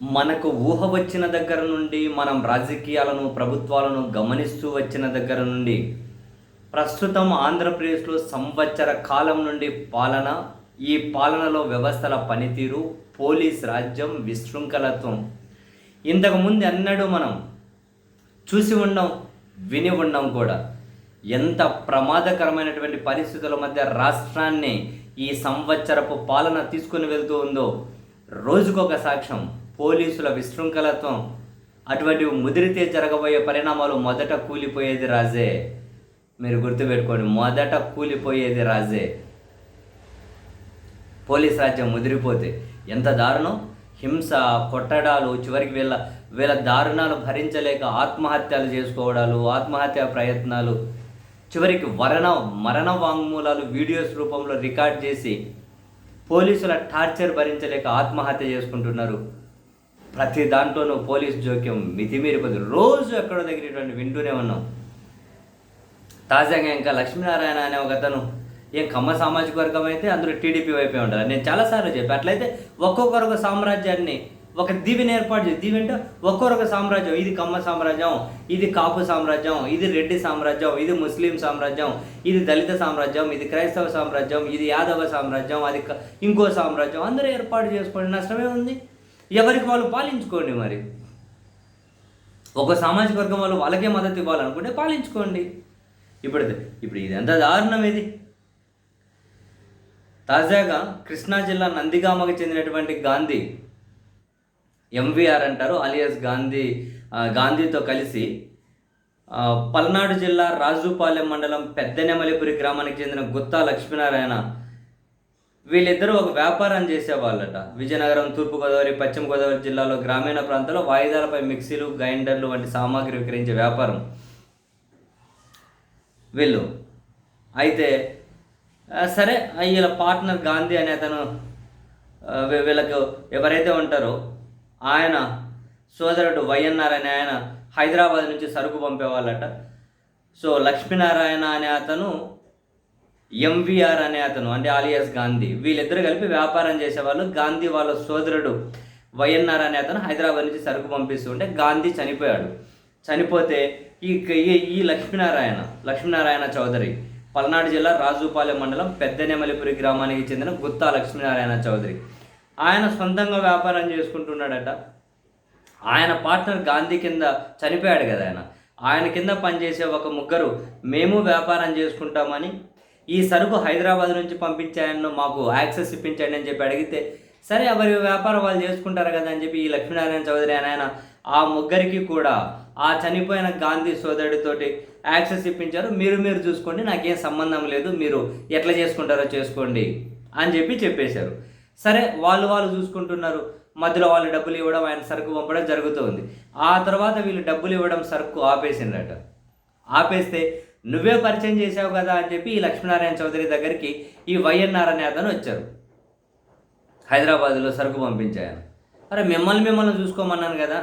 మనకు ఊహ వచ్చిన దగ్గర నుండి మనం రాజకీయాలను ప్రభుత్వాలను గమనిస్తూ వచ్చిన దగ్గర నుండి ప్రస్తుతం ఆంధ్రప్రదేశ్లో సంవత్సర కాలం నుండి పాలన ఈ పాలనలో వ్యవస్థల పనితీరు పోలీస్ రాజ్యం విశృంఖలత్వం. ఇంతకుముందు ఎన్నడూ మనం చూసి ఉండం విని ఉండం కూడా ఎంత ప్రమాదకరమైనటువంటి పరిస్థితుల మధ్య రాష్ట్రాన్ని ఈ సంవత్సరపు పాలన తీసుకుని వెళ్తూ ఉందో రోజుకొక సాక్ష్యం పోలీసుల విశృంఖలత్వం అటువంటివి ముదిరితే జరగబోయే పరిణామాలు మొదట కూలిపోయేది రాజే. మీరు గుర్తుపెట్టుకోండి మొదట కూలిపోయేది రాజే. పోలీస్ రాజ్యం ముదిరిపోతే ఎంత దారుణం? హింస కొట్టడాలు చివరికి వీళ్ళ వీళ్ళ దారుణాలు భరించలేక ఆత్మహత్యలు చేసుకోవడాలు ఆత్మహత్య ప్రయత్నాలు చివరికి వరణ మరణ వాంగ్మూలాలు వీడియోస్ రూపంలో రికార్డ్ చేసి పోలీసుల టార్చర్ భరించలేక ఆత్మహత్య చేసుకుంటున్నారు. ప్రతి దాంట్లోనూ పోలీస్ జోక్యం మితిమీరిపోతుంది. రోజు ఎక్కడో దగ్గర వింటూనే ఉన్నాం. తాజాగా ఇంకా లక్ష్మీనారాయణ అనే ఒక అతను ఏం కమ్మ సామాజిక వర్గం అయితే అందరూ టీడీపీ వైపే ఉంటారు నేను చాలాసార్లు చెప్పి అట్లయితే ఒక్కొక్కరు సామ్రాజ్యాన్ని ఒక దీవిని ఏర్పాటు చేసి దీవి అంటే ఒక్కొక్క సామ్రాజ్యం ఇది కమ్మ సామ్రాజ్యం ఇది కాపు సామ్రాజ్యం ఇది రెడ్డి సామ్రాజ్యం ఇది ముస్లిం సామ్రాజ్యం ఇది దళిత సామ్రాజ్యం ఇది క్రైస్తవ సామ్రాజ్యం ఇది యాదవ సామ్రాజ్యం అది ఇంకో సామ్రాజ్యం. అందరూ ఏర్పాటు చేసుకోండి నష్టమే ఉంది. ఎవరికి వాళ్ళు పాలించుకోండి మరి. ఒక సామాజిక వర్గం వాళ్ళు వాళ్ళకే మద్దతు ఇవ్వాలనుకుంటే పాలించుకోండి. ఇప్పుడు ఇప్పుడు ఇది ఎంత దారుణం ఇది. తాజాగా కృష్ణా జిల్లా నందిగామకు చెందినటువంటి గాంధీ ఎంవీఆర్ అంటారు అలియాస్ గాంధీ గాంధీతో కలిసి పల్నాడు జిల్లా రాజుపాలెం మండలం పెద్దనెమలిపురి గ్రామానికి చెందిన గుత్తా లక్ష్మీనారాయణ వీళ్ళిద్దరూ ఒక వ్యాపారం చేసేవాళ్ళట. విజయనగరం తూర్పుగోదావరి పశ్చిమ గోదావరి జిల్లాలో గ్రామీణ ప్రాంతాల్లో వాయిదాలపై మిక్సీలు గ్రైండర్లు వంటి సామాగ్రి విక్రయించే వ్యాపారం. వీళ్ళు. అయితే సరే వీళ్ళ పార్ట్నర్ గాంధీ అనే అతను వీళ్ళకు ఎవరైతే ఉంటారో ఆయన సోదరుడు వైఎన్ఆర్ అనే ఆయన హైదరాబాద్ నుంచి సరుకు పంపేవాళ్ళట. సో లక్ష్మీనారాయణ అనే అతను ఎంవీఆర్ అనే అతను అంటే ఆలియాస్ గాంధీ. వీళ్ళిద్దరు కలిపి వ్యాపారం చేసేవాళ్ళు. గాంధీ వాళ్ళ సోదరుడు వైఎన్ఆర్ అనే అతను హైదరాబాద్ నుంచి సరుకు పంపిస్తుంటే గాంధీ చనిపోయాడు. చనిపోతే ఈ ఈ- ఈ లక్ష్మీనారాయణ లక్ష్మీనారాయణ చౌదరి పల్నాడు జిల్లా రాజుపాలెం మండలం పెద్దనెమలిపురి గ్రామానికి చెందిన గుత్తా లక్ష్మీనారాయణ చౌదరి. ఆయన సొంతంగా వ్యాపారం చేసుకుంటున్నాడట. ఆయన పార్ట్నర్ గాంధీ కింద చనిపోయాడు కదా ఆయన. ఆయన కింద పనిచేసే ఒక ముగ్గురు మేము వ్యాపారం చేసుకుంటామని ఈ సరుకు హైదరాబాద్ నుంచి పంపించాను మాకు యాక్సెస్ ఇప్పించండి అని చెప్పి అడిగితే సరే ఎవరి వ్యాపారం వాళ్ళు చేసుకుంటారు కదా అని చెప్పి ఈ లక్ష్మీనారాయణ చౌదరి అని ఆయన ఆ ముగ్గురికి కూడా ఆ చనిపోయిన గాంధీ సోదరుడితోటి యాక్సెస్ ఇప్పించారు. మీరు మీరు చూసుకోండి నాకేం సంబంధం లేదు మీరు ఎట్లా చేసుకుంటారో చేసుకోండి అని చెప్పి చెప్పేశారు. సరే వాళ్ళు వాళ్ళు చూసుకుంటున్నారు. మధ్యలో వాళ్ళు డబ్బులు ఇవ్వడం ఆయన సరుకు పంపడం జరుగుతుంది. ఆ తర్వాత వీళ్ళు డబ్బులు ఇవ్వడం సరుకు ఆపేసిండట ఆపేస్తే నువ్వే పరిచయం చేసావు కదా అని చెప్పి ఈ లక్ష్మీనారాయణ చౌదరి దగ్గరికి ఈ వైఎన్ఆర్ అనే అతను వచ్చారు. హైదరాబాద్లో సరుకు పంపించాను అరే మిమ్మల్ని మిమ్మల్ని చూసుకోమన్నాను కదా.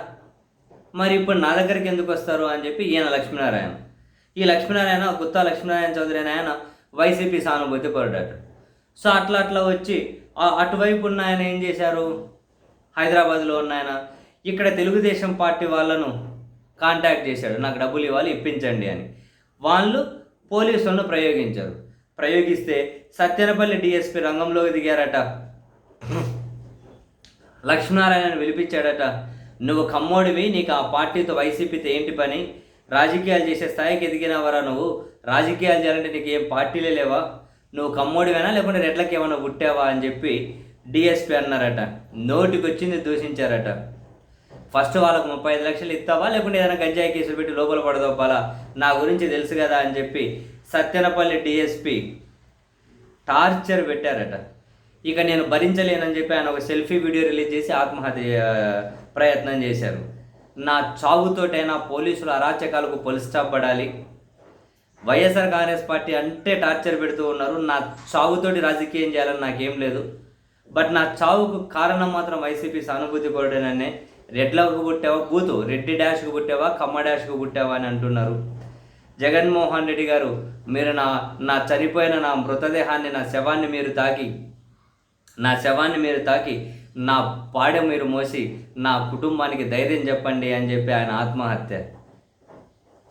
మరి ఇప్పుడు నా దగ్గరికి ఎందుకు వస్తారు అని చెప్పి ఈయన లక్ష్మీనారాయణ. ఈ లక్ష్మీనారాయణ గుత్తా లక్ష్మీనారాయణ చౌదరి అని ఆయన వైసీపీ సానుభూతి పడ్డాడు సో అట్లా అట్లా వచ్చి అటువైపు ఉన్న ఆయన ఏం చేశారు? హైదరాబాద్లో ఉన్న ఆయన. ఇక్కడ తెలుగుదేశం పార్టీ వాళ్ళను కాంటాక్ట్ చేశాడు. నాకు డబ్బులు ఇవ్వాలి ఇప్పించండి అని. వాళ్ళు పోలీసులను ప్రయోగించారు. ప్రయోగిస్తే సత్యనపల్లి డిఎస్పి రంగంలోకి దిగారట. లక్ష్మీనారాయణ పిలిపించాడట. నువ్వు కమ్మోడివి నీకు ఆ పార్టీతో వైసీపీతో ఏంటి పని? రాజకీయాలు చేసే స్థాయికి ఎదిగినవరా నువ్వు? రాజకీయాలు చేయాలంటే నీకు ఏం పార్టీలే లేవా? నువ్వు కమ్మోడివేనా లేకుంటే రెడ్లకి ఏమైనా పుట్టావా అని చెప్పి డిఎస్పి అన్నారట. నోటికి వచ్చింది దూషించారట. ఫస్ట్ వాళ్ళకు ముప్పై ఐదు లక్షలు ఇస్తావా? లేకుంటే ఏదైనా గంజాయి కేసులు పెట్టి లోపల పడదోపాలా? నా గురించి తెలుసు కదా అని చెప్పి సత్యనపల్లి డిఎస్పి టార్చర్ పెట్టారట. ఇక నేను భరించలేనని చెప్పి ఆయన ఒక సెల్ఫీ వీడియో రిలీజ్ చేసి ఆత్మహత్య ప్రయత్నం చేశారు. నా చావుతోటైనా పోలీసుల అరాచకాలకు పొలి స్టాప్ పడాలి వైఎస్ఆర్ కాంగ్రెస్ పార్టీ అంటే టార్చర్ పెడుతూ ఉన్నారు. నా చావుతోటి రాజకీయం చేయాలని నాకేం లేదు. బట్ నా చావుకు కారణం మాత్రం వైసీపీ సానుభూతి పడేననే రెడ్లకు పుట్టావా? బూతు రెడ్డి డాష్కు పుట్టావా? కమ్మ డాష్కు పుట్టావా అని అంటున్నారు. జగన్మోహన్ రెడ్డి గారు మీరు నా నా చనిపోయిన నా మృతదేహాన్ని నా శవాన్ని మీరు తాకి నా శవాన్ని మీరు తాకి నా పాడె మీరు మోసి నా కుటుంబానికి ధైర్యం చెప్పండి అని చెప్పి ఆయన ఆత్మహత్య.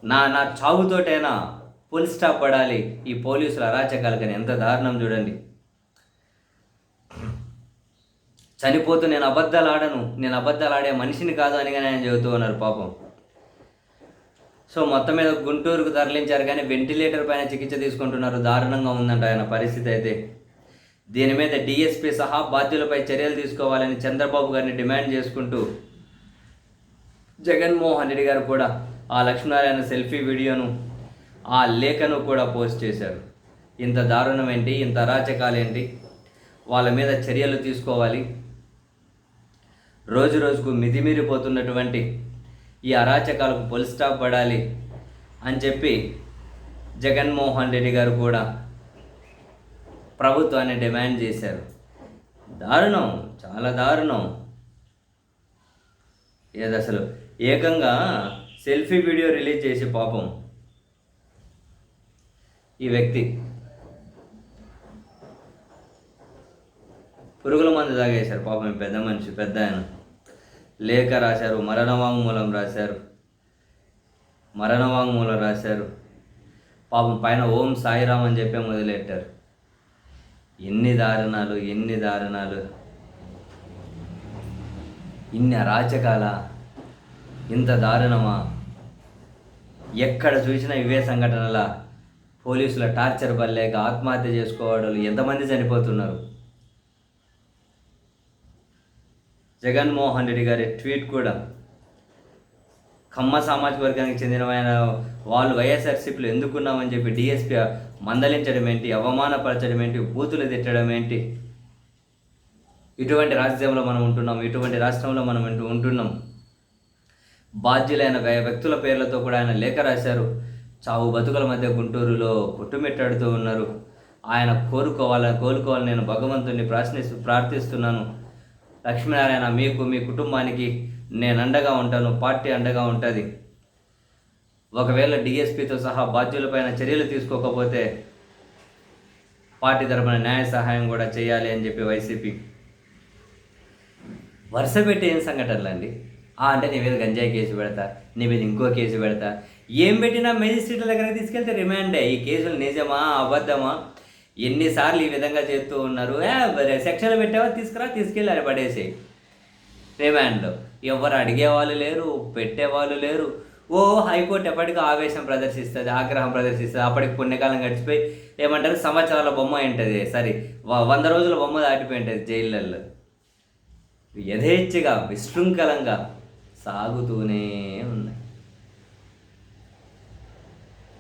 నా నా చావుతోటైనా ఫుల్ స్టాప్ పడాలి. ఈ పోలీసుల అరాచకాలకని ఎంత దారుణం చూడండి. చనిపోతూ నేను అబద్ధాలు ఆడను నేను అబద్ధాలు ఆడే మనిషిని కాదు అని కానీ ఆయన చెబుతూ ఉన్నారు పాపం. సో మొత్తం మీద గుంటూరుకు తరలించారు కానీ వెంటిలేటర్ పైన చికిత్స తీసుకుంటున్నారు. దారుణంగా ఉందంట ఆయన పరిస్థితి అయితే. దీని మీద డిఎస్పీ సహా బాధ్యులపై చర్యలు తీసుకోవాలని చంద్రబాబు గారిని డిమాండ్ చేసుకుంటూ జగన్మోహన్ రెడ్డి గారు కూడా ఆ లక్ష్మీనారాయణ సెల్ఫీ వీడియోను ఆ లేఖను కూడా పోస్ట్ చేశారు. ఇంత దారుణం ఏంటి? ఇంత అరాచకాలు ఏంటి? వాళ్ళ మీద చర్యలు తీసుకోవాలి. రోజు రోజుకు మిదిమీరిపోతున్నటువంటి ఈ అరాచకాలకు పొలి స్టాప్ పడాలి అని చెప్పి జగన్మోహన్ రెడ్డి గారు కూడా ప్రభుత్వాన్ని డిమాండ్ చేశారు. దారుణం చాలా దారుణం. ఏది అసలు? ఏకంగా సెల్ఫీ వీడియో రిలీజ్ చేసి పాపం ఈ వ్యక్తి. పురుగుల మందు తాగేశారు. పాపం పెద్ద మనిషి పెద్ద ఆయన. లేఖ రాశారు మరణ వాంగ్మూలం రాశారు. మరణ వాంగ్మూలం రాశారు. పాపం పైన ఓం సాయిరామ్ అని చెప్పే మొదలెట్టారు. ఎన్ని దారుణాలు ఎన్ని దారుణాలు. ఇన్ని అరాచకాల ఇంత దారుణమా. ఎక్కడ చూసినా ఇవే సంఘటనల. పోలీసుల టార్చర్ పడలేక ఆత్మహత్య చేసుకోవడం ఎంతమంది చనిపోతున్నారు? జగన్మోహన్ రెడ్డి గారి ట్వీట్ కూడా ఖమ్మ సామాజిక వర్గానికి చెందిన ఆయన వాళ్ళు వైఎస్ఆర్సీపీలో ఎందుకున్నామని చెప్పి డిఎస్పీ మందలించడం ఏంటి అవమానపరచడం ఏంటి బూతులు తిట్టడం ఏంటి? ఇటువంటి రాజ్యంలో మనం ఉంటున్నాం ఇటువంటి రాష్ట్రంలో మనం ఉంటున్నాం. బాధ్యులైన వ్యక్తుల పేర్లతో కూడా ఆయన లేఖ రాశారు. చావు బతుకుల మధ్య గుంటూరులో కొట్టుమిట్టాడుతూ ఉన్నారు. ఆయన కోరుకోవాలని కోలుకోవాలని నేను భగవంతుని ప్రార్థిస్తూ ప్రార్థిస్తున్నాను. లక్ష్మీనారాయణ మీకు మీ కుటుంబానికి నేను అండగా ఉంటాను పార్టీ అండగా ఉంటుంది. ఒకవేళ డిఎస్పీతో సహా బాధ్యులపైన చర్యలు తీసుకోకపోతే పార్టీ తరపున న్యాయ సహాయం కూడా చేయాలి అని చెప్పి వైసీపీ. వరుస పెట్టి ఏం సంఘటనలు అండి అంటే నీ మీద గంజాయి కేసు పెడతా నీ మీద ఇంకో కేసు పెడతా. ఏం పెట్టినా మేజిస్ట్రేట్ల దగ్గరికి తీసుకెళ్తే రిమాండే ఈ కేసులు నిజమా అబద్ధమా? ఎన్నిసార్లు ఈ విధంగా చేస్తూ ఉన్నారు? సెక్షన్లు పెట్టావా? తీసుకురా తీసుకెళ్ళారు పడేసి రిమాండ్ ఎవరు అడిగేవాళ్ళు లేరు పెట్టేవాళ్ళు లేరు. ఓ హైకోర్టు ఎప్పటికీ ఆవేశం ప్రదర్శిస్తుంది ఆగ్రహం ప్రదర్శిస్తుంది. అప్పటికి పుణ్యకాలం గడిచిపోయి ఏమంటారు సంవత్సరాల బొమ్మ ఉంటుంది సరే వంద రోజుల బొమ్మ దాటిపోయి ఉంటుంది జైళ్ళల్లో. యథేచ్ఛగా విశృంఖలంగా సాగుతూనే ఉన్నాయి.